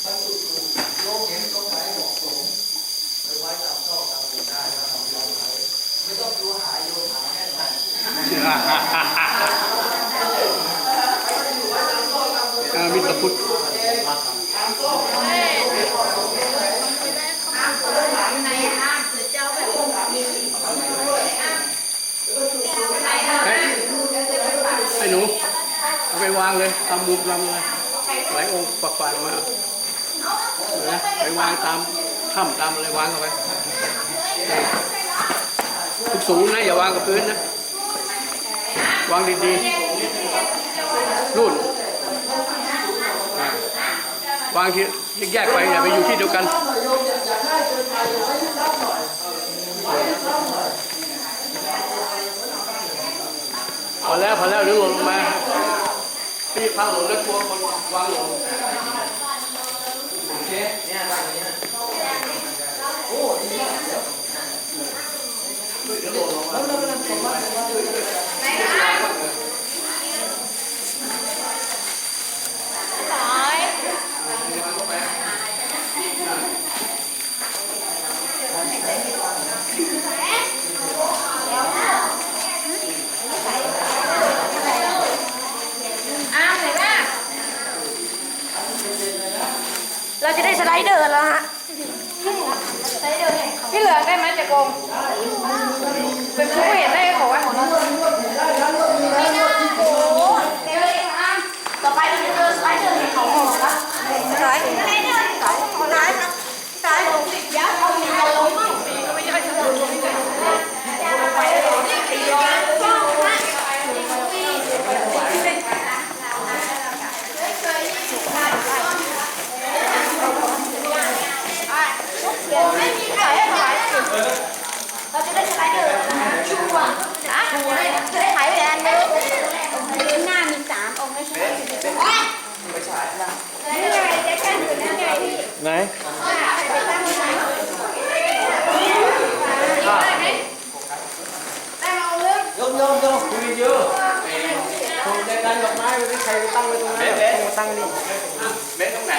ค์บรรจุถูกโลกเห็นตรงไหนเหมาะสมไปไว้ตามช่องตามมุมได้นะครับเราไว้ไม่ต้องดูหายโยนหาแน่นอนเออมีตะพุทธในห้างหรือเจ้าแบบมีเฮ้ยไอ้หนูเอาไปวางเลยตามมุมลำเลยหลายองค์ปักไฟมา นะไปวางตามถ้ำตามอะไรวางเข้าไปทุกสูงนะอย่าวางกับพื้นนะ วางดีๆรุ่นวางที่แยกไปอย่าไปอยู่ที่เดียวกันพอแล้วพอแล้วเดี๋ยวหล่นลงมาพี่พังหล่นแล้วกลัวคนวางหล่น โอเคเนี่ยตามนี้นะโอ้ดีมากเดี๋ยว เดี๋ยวหล่นลงมา แล้วแล้วแล้วผมว่าผมว่าด้วยด้ว ไหนบ้างเราจะได้สไลเดอร์แล้วฮะ ใช้เดินเนี่ย พี่เหลือ งได้ไหมจะกงเป็นผู้เห็นได้ของไว้ของน้องโอ้โหเดี๋ยวอะต่อไปเราจะเจอสไลเดอร์เห็นของหมดละสไลเดอร์สไลเดอร์ส ใครตั้งไว้ตรงนั้นตั้งดิเบสตรงไหน